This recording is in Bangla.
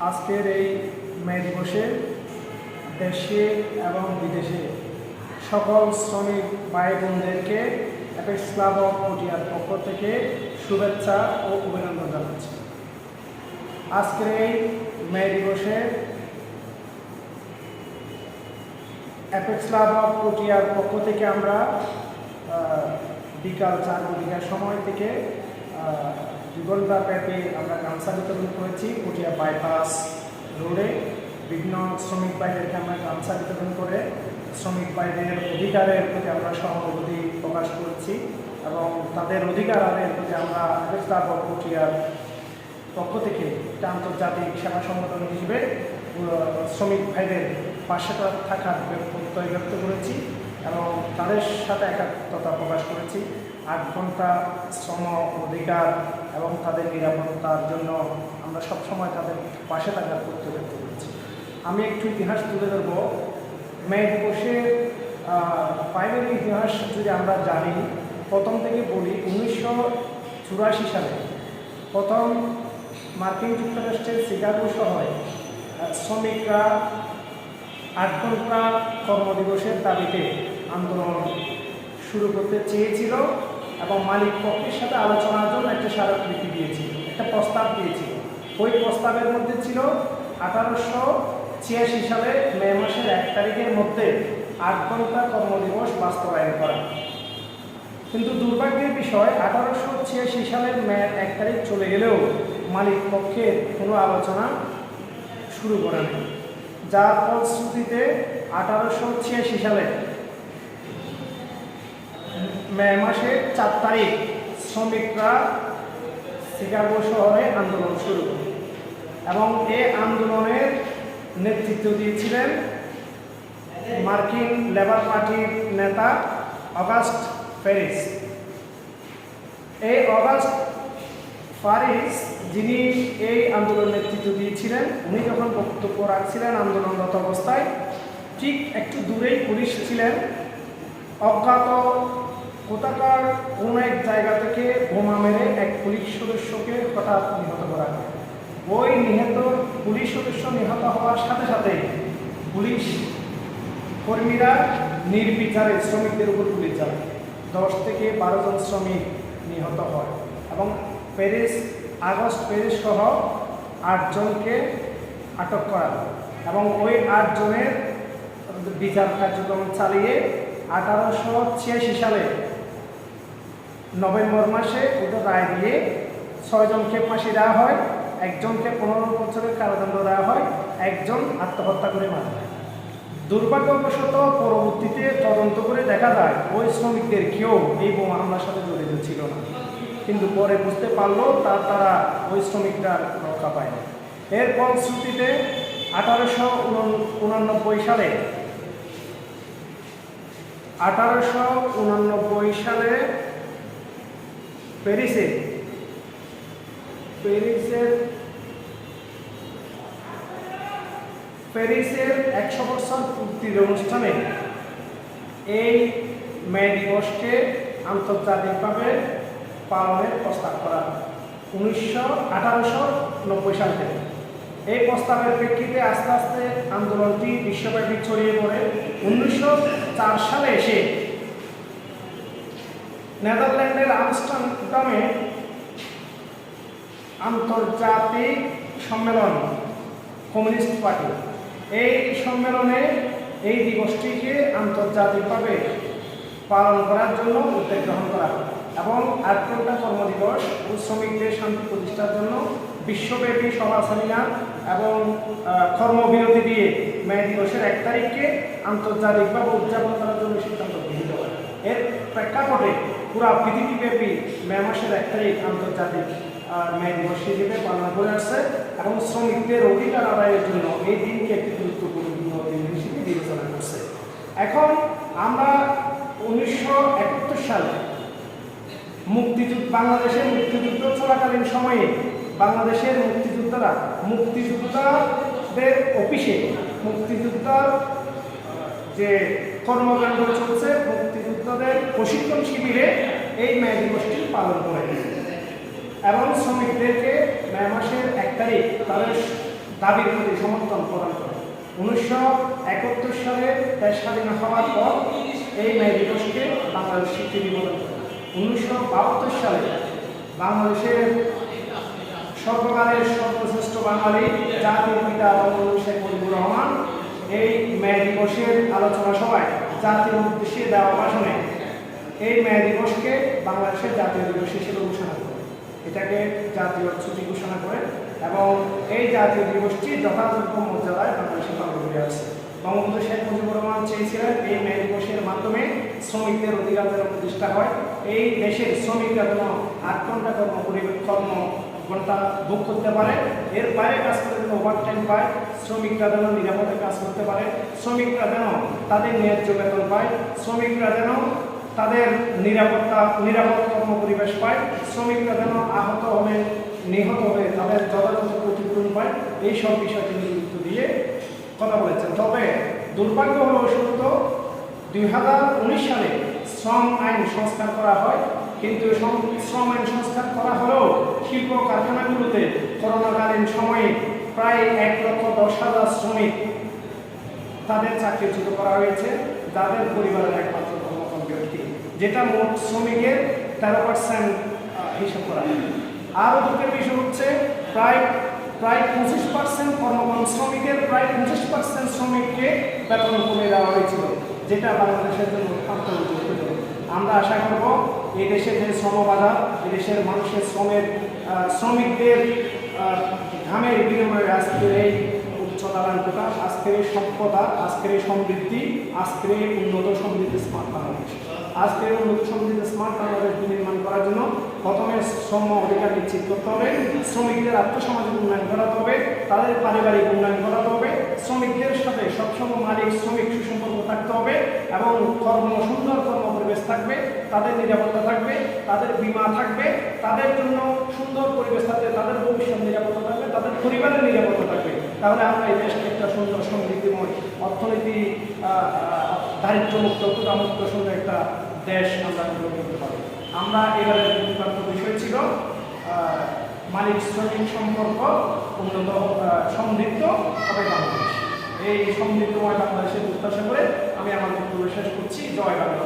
আজকের এই মে দিবসে দেশে এবং বিদেশে সকল শ্রমিক ভাই বোনদেরকে অ্যাপেক্স ক্লাব অফ পটিয়ার পক্ষ থেকে শুভেচ্ছা ও অভিনন্দন জানাচ্ছি। আজকের এই মে দিবসে অ্যাপেক্স ক্লাব অফ পটিয়ার পক্ষ থেকে আমরা বিকাল চার ঘটিকার সময় থেকে দুই ঘণ্টা ব্যাপী আমরা গামছা বিতরণ করেছি পটিয়া বাইপাস রোডে। বিভিন্ন শ্রমিক ভাইদেরকে আমরা গামছা বিতরণ করে শ্রমিক ভাইদের অধিকারের প্রতি আমরা সহানুভূতি প্রকাশ করেছি এবং তাদের অধিকার আদায়ের প্রতি আমরা অফ পটিয়ার পক্ষ থেকে একটা আন্তর্জাতিক সেবা সংগঠন হিসেবে শ্রমিক ভাইদের পাশে থাকার প্রত্যয় ব্যক্ত করেছি। এবং তাদের সাথে একাত্মতা প্রকাশ করেছি। আট ঘণ্টা শ্রম অধিকার এবং তাদের নিরাপত্তার জন্য আমরা সবসময় তাদের পাশে থাকার করতে ব্যক্ত করেছি। আমি একটু ইতিহাস তুলে ধরবো। মে দিবসের প্রাইমারি ইতিহাস যদি আমরা জানি, প্রথম থেকে বলি উনিশশো চুরাশি সালে প্রথম মার্কিন যুক্তরাষ্ট্রের শিকাগো শহরে শ্রমিকরা আট ঘণ্টা কর্মদিবসের দাবিতে আন্দোলন শুরু করতে চেয়েছিল এবং মালিক পক্ষের সাথে আলোচনার জন্য একটা স্মারকলিপি দিয়েছিল, একটা প্রস্তাব দিয়েছিল। ওই প্রস্তাবের মধ্যে ছিল আঠারোশো ছিয়াশি সালে মে মাসের এক তারিখের মধ্যে আট ঘণ্টা কর্মদিবস বাস্তবায়ন করা। কিন্তু দুর্ভাগ্যের বিষয়, আঠারোশো ছিয়াশি সালের মে এক তারিখ চলে গেলেও মালিক পক্ষের কোনো আলোচনা শুরু করে নেই যার ফলশ্রুতিতে আঠারোশো ছিয়াশি সালে মে মাসের চার তারিখ শ্রমিকরা শিকাগো শহরে আন্দোলন শুরু। করে এবং এ আন্দোলনের নেতৃত্ব দিয়েছিলেন মার্কিন লেবার পার্টির নেতা অগাস্ট প্যারিস এই অগাস্ট ফারিস যিনি এই আন্দোলন নেতৃত্ব দিয়েছিলেন, উনি যখন বক্তব্য রাখছিলেন আন্দোলনরত অবস্থায়, ঠিক একটু দূরেই পুলিশ ছিলেন। অজ্ঞাত কোথাকার কোন এক জায়গা থেকে বোমা মেরে এক পুলিশ সদস্যকে হঠাৎ নিহত করা হয়। ওই নিহত পুলিশ সদস্য নিহত হওয়ার সাথে সাথে পুলিশ কর্মীরা নির্বিচারে শ্রমিকদের উপর গুলি চালায়। দশ থেকে বারো জন শ্রমিক নিহত হয় এবং প্যারিস, আগস্ট প্যারিস সহ আটজনকে আটক করা হয়। এবং ওই আটজনের বিচার কার্যক্রম চালিয়ে আঠারোশো ছিয়াশি সালে নভেম্বর মাসে ওদের রায় দিয়ে ছয়জনকে ফাঁসি দেওয়া হয়, একজনকে পনেরো বছরের কারাদণ্ড দেওয়া হয়, একজন আত্মহত্যা করে মারা যায়। দুর্ভাগ্যবশত পরবর্তীতে তদন্ত করে দেখা যায়, ওই শ্রমিকদের কেউ এই বোমা হামলার সাথে জড়িত ছিল না। কিন্তু পরে বুঝতে পারল তার তারা ওই শ্রমিকরা রক্ষা পায় না এর ফলশ্রুতিতে আঠারোশো উননব্বই সালে আঠারোশো উননব্বই সালে প্যারিসে প্যারিসের প্যারিসের একশো বছর পূর্তির অনুষ্ঠানে এই মে দিবসকে আন্তর্জাতিকভাবে পালনের প্রস্তাব করা। উনিশশো আঠারোশো নব্বই সাল থেকে। এই প্রস্তাবের প্রেক্ষিতে আস্তে আস্তে আন্দোলনটি বিশ্বব্যাপী ছড়িয়ে পড়ে। উনিশশো চার সালে এসে নেদারল্যান্ডের আমস্টারডামে আন্তর্জাতিক সম্মেলন, কমিউনিস্ট পার্টি। এই সম্মেলনে এই দিবসটিকে আন্তর্জাতিকভাবে পালন করার জন্য উদ্যোগ গ্রহণ করা এবং আট ঘণ্টা কর্মদিবস ও শ্রমিকদের শান্তি প্রতিষ্ঠার জন্য বিশ্বব্যাপী সভা সেমিনার এবং কর্মবিরতি দিয়ে মে দিবসের এক তারিখকে আন্তর্জাতিকভাবে উদযাপন করার জন্য সিদ্ধান্ত গৃহীত হয়। এর প্রেক্ষাপটে পুরা পৃথিবীব্যাপী মে মাসের এক তারিখ আন্তর্জাতিক মে দিবস হিসেবে পালন করে আসছে এবং শ্রমিকদের অধিকার আদায়ের জন্য এই দিনকে একটি গুরুত্বপূর্ণ দিন হিসেবে বিবেচনা করছে। এখন আমরা উনিশশো একাত্তর সালে মুক্তিযুদ্ধ, বাংলাদেশের মুক্তিযুদ্ধ চলাকালীন সময়ে বাংলাদেশের মুক্তিযোদ্ধারা, মুক্তিযোদ্ধাদের অফিসে মুক্তিযোদ্ধার যে কর্মকাণ্ড চলছে, মুক্তিযোদ্ধাদের প্রশিক্ষণ শিবিরে এই মে দিবসটি পালন করে। এবং শ্রমিকদেরকে মে মাসের এক তারিখ তাদের দাবির প্রতি সমর্থন প্রদান করে। উনিশশো একাত্তর সালে দেশ স্বাধীন হওয়ার পর এই মে দিবসকে বাংলাদেশ স্বীকৃতি প্রদান করে। উনিশশো বাহাত্তর সালে বাংলাদেশের সর্বকালের সর্বশ্রেষ্ঠ বাঙালি, জাতির পিতা বঙ্গবন্ধু শেখ মুজিবুর রহমান এই মে দিবসের আলোচনা সভায় জাতির উদ্দেশ্যে দেওয়া ভাষণে এই মে দিবসকে বাংলাদেশের জাতীয় দিবস হিসেবে ঘোষণা করে এটাকে জাতীয় ছুটি ঘোষণা করে এবং এই জাতীয় দিবসটি যথাযোগ্য মর্যাদায় বাংলাদেশে পালন করে আছে বঙ্গবন্ধু শেখ মুজিবুর রহমান চেয়েছিলেন এই মে দিবসের মাধ্যমে শ্রমিকদের অধিকার যেন প্রতিষ্ঠা হয়। এই দেশের শ্রমিকরা যেন আট ঘণ্টা পরিবেশ কর্ম ঘণ্টা বুক করতে পারে। এর বাইরে কাজ করতে যেন ওভার টাইম পায়। শ্রমিকরা যেন নিরাপদে কাজ করতে পারে। শ্রমিকরা যেন তাদের ন্যায্য বেতন পায়। শ্রমিকরা যেন তাদের নিরাপত্তা নিরাপদ কর্ম পরিবেশ পায়। শ্রমিকরা যেন আহত হলে, নিহত হয়ে তাদের যথাযথ ক্ষতিপূরণ পায়। এই সব বিষয়ে তিনি গুরুত্ব দিয়ে কথা বলেছেন। তবে দুর্ভাগ্য হলো সত্য দুই হাজার উনিশ সালে শ্রম আইন সংস্কার করা হয়। কিন্তু শ্রম আইন সংস্কার কারখানাগুলোতে করোনাকালীন সময়ে প্রায় এক লক্ষ দশ হাজার শ্রমিক তাদের চাকরিচ্যুত করা হয়েছে, যাদের পরিবারের একমাত্র কর্মক্ষম ব্যক্তি, যেটা মোট শ্রমিকের তেরো পার্সেন্ট হিসাব করা আরও দুঃখের বিষয় হচ্ছে, প্রায় প্রায় পঁচিশ পার্সেন্ট কর্মক্ষম শ্রমিকের, প্রায় পঁচিশ পার্সেন্ট শ্রমিককে বেতন কমে দেওয়া হয়েছিল, যেটা বাংলাদেশের জন্য অত্যন্ত আমরা আশা করব এই দেশের যে শ্রমবাজার, এই দেশের মানুষের শ্রমের শ্রমিকদের ঘামের বিনিময়ে আজকের এই উচ্চতারান প্রকাশ আজকের এই সভ্যতা, আজকের এই সমৃদ্ধি, আজকের এই উন্নত সমৃদ্ধি স্মার্ট বাংলাদেশ। আজকের উন্নত সমৃদ্ধি স্মার্ট বাংলাদেশ নির্মাণ করার জন্য প্রথমে শ্রম অধিকার নিশ্চিত করতে হবে, শ্রমিকদের আত্মসামাজিক উন্নয়ন করাতে হবে, তাদের পারিবারিক উন্নয়ন করাতে হবে, শ্রমিকদের সাথে সবসময় মালিক, শ্রমিক সুসম্পর্ক থাকতে হবে এবং কর্ম, সুন্দর কর্ম পরিবেশ থাকবে, তাদের নিরাপত্তা থাকবে, তাদের বীমা থাকবে, তাদের জন্য সুন্দর পরিবেশ থাকবে, তাদের ভবিষ্যৎ নিরাপত্তা থাকবে, তাদের পরিবারের নিরাপত্তা থাকবে। তাহলে আমরা এই দেশকে একটা সুন্দর সমৃদ্ধিময় অর্থনীতি দারিদ্র্যমুক্ত ক্ষুদামুক্ত সুন্দর একটা দেশ আমরা গড়ে তুলতে পারি আমরা এবারে প্রতিপাদ্য বিষয় ছিল মালিক শ্রমিক সম্পর্ক উন্নত সমৃদ্ধ হবে বাংলাদেশ। এই সমৃদ্ধময় বাংলাদেশের প্রত্যাশা করে আমি আমার বক্তব্য শেষ করছি। জয় বাংলা